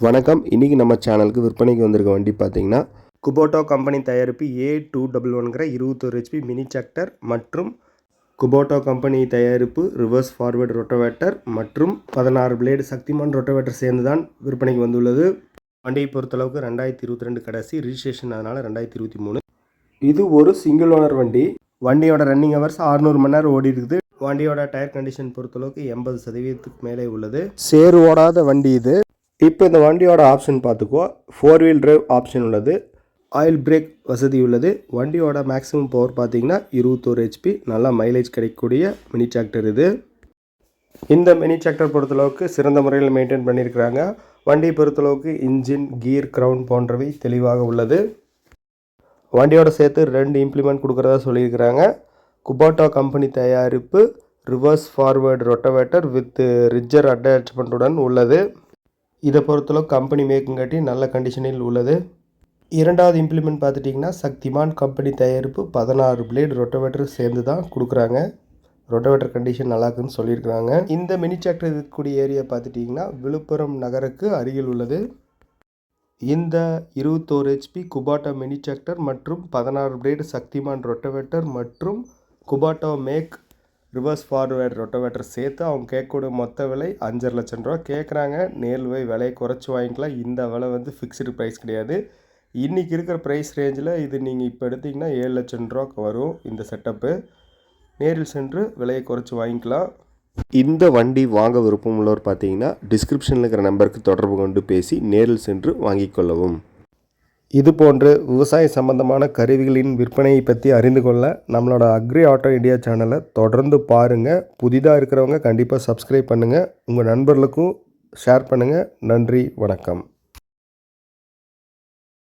வணக்கம். இன்றைக்கி நம்ம சேனலுக்கு விற்பனைக்கு வந்திருக்க வண்டி பார்த்தீங்கன்னா குபோட்டோ கம்பெனி தயாரிப்பு ஏ டூ டபுள் ஒன்கிற இருபத்தொரு ஹெச்பி மினி டிராக்டர் மற்றும் குபோட்டோ கம்பெனி தயாரிப்பு ரிவர்ஸ் ஃபார்வேர்டு ரொட்டோவேட்டர் மற்றும் பதினாறு பிளேடு சக்திமான் ரொட்டோவேட்டர் சேர்ந்து தான் விற்பனைக்கு வந்துள்ளது. வண்டியை பொறுத்தளவுக்கு ரெண்டாயிரத்தி இருபத்தி ரெண்டு கடைசி ரிஜிஸ்ட்ரேஷன் அதனால் ரெண்டாயிரத்தி இருபத்தி மூணு. இது ஒரு சிங்கிள் ஓனர் வண்டி. வண்டியோட ரன்னிங் ஹவர்ஸ் 600 மணி நேரம் ஓடி இருக்குது வண்டியோட டயர் கண்டிஷன் பொறுத்தளவுக்கு எண்பது சதவீதத்துக்கு மேலே உள்ளது. சேறு ஓடாத வண்டி இது. இப்போ இந்த வண்டியோட ஆப்ஷன் பார்த்துக்கோ ஃபோர் வீல் டிரைவ் ஆப்ஷன் உள்ளது. ஆயில் பிரேக் வசதி உள்ளது. வண்டியோட மேக்ஸிமம் பவர் பார்த்தீங்கன்னா இருபத்தோரு ஹெச்பி நல்லா மைலேஜ் கிடைக்கக்கூடிய மினி டிராக்டர் இது. இந்த மினி டிராக்டர் பொறுத்தளவுக்கு சிறந்த முறையில் மெயின்டைன் பண்ணியிருக்கிறாங்க. வண்டியை பொறுத்தளவுக்கு இன்ஜின் கியர் கிரவுண்ட் போன்றவை தெளிவாக உள்ளது. வண்டியோட சேர்த்து ரெண்டு இம்ப்ளிமெண்ட் கொடுக்குறதா சொல்லியிருக்கிறாங்க. குபாட்டோ கம்பெனி தயாரிப்பு reverse forward rotavator with ridger அட்டாச்மெண்ட்டுடன் உள்ளது. இதை பொறுத்தளவு கம்பெனி மேக்குங்காட்டி நல்ல கண்டிஷனில் உள்ளது. இரண்டாவது இம்ப்ளிமெண்ட் பார்த்துட்டிங்கன்னா சக்திமான் கம்பெனி தயாரிப்பு பதினாறு பிளேடு ரொட்டவேட்டர் சேர்ந்து தான் கொடுக்குறாங்க. ரொட்டவேட்டர் கண்டிஷன் நல்லா இருக்குன்னு சொல்லியிருக்கிறாங்க. இந்த மினி டிராக்டர் இருக்கக்கூடிய ஏரியா பார்த்துட்டிங்கன்னா விழுப்புரம் நகருக்கு அருகில் உள்ளது. இந்த இருபத்தோரு ஹெச்பி குபாட்டா மினி டிராக்டர் மற்றும் பதினாறு பிளேடு சக்திமான் ரொட்டவேட்டர் மற்றும் Kubota make reverse forward rotavator சேர்த்து அவங்க கேட்கக்கூடிய மொத்த விலை அஞ்சரை லட்சம் ரூபா. கேட்குறாங்க நேரில் போய் விலையை குறைச்சி வாங்கிக்கலாம். இந்த விலை வந்து ஃபிக்ஸ்டு ப்ரைஸ் கிடையாது. இன்றைக்கி இருக்கிற ப்ரைஸ் ரேஞ்சில் இது நீங்கள் இப்போ எடுத்திங்கன்னா ஏழு லட்சம் ரூபாய்க்கு வரும் இந்த செட்டப்பு நேரில் சென்று விலையை குறைச்சி வாங்கிக்கலாம். இந்த வண்டி வாங்க விருப்பம் உள்ளவர் பார்த்தீங்கன்னா டிஸ்கிரிப்ஷனில் இருக்கிற நம்பருக்கு தொடர்பு கொண்டு பேசி நேரில் சென்று வாங்கிக் கொள்ளவும். இது போன்று விவசாய சம்பந்தமான கருவிகளின் விற்பனையை பற்றி அறிந்து கொள்ள நம்மளோட அக்ரி ஆட்டோ இந்தியா சேனலை தொடர்ந்து பாருங்கள் புதிதாக இருக்கிறவங்க கண்டிப்பாக சப்ஸ்கிரைப் பண்ணுங்கள் உங்கள் நண்பர்களுக்கும் ஷேர் பண்ணுங்கள் நன்றி வணக்கம்.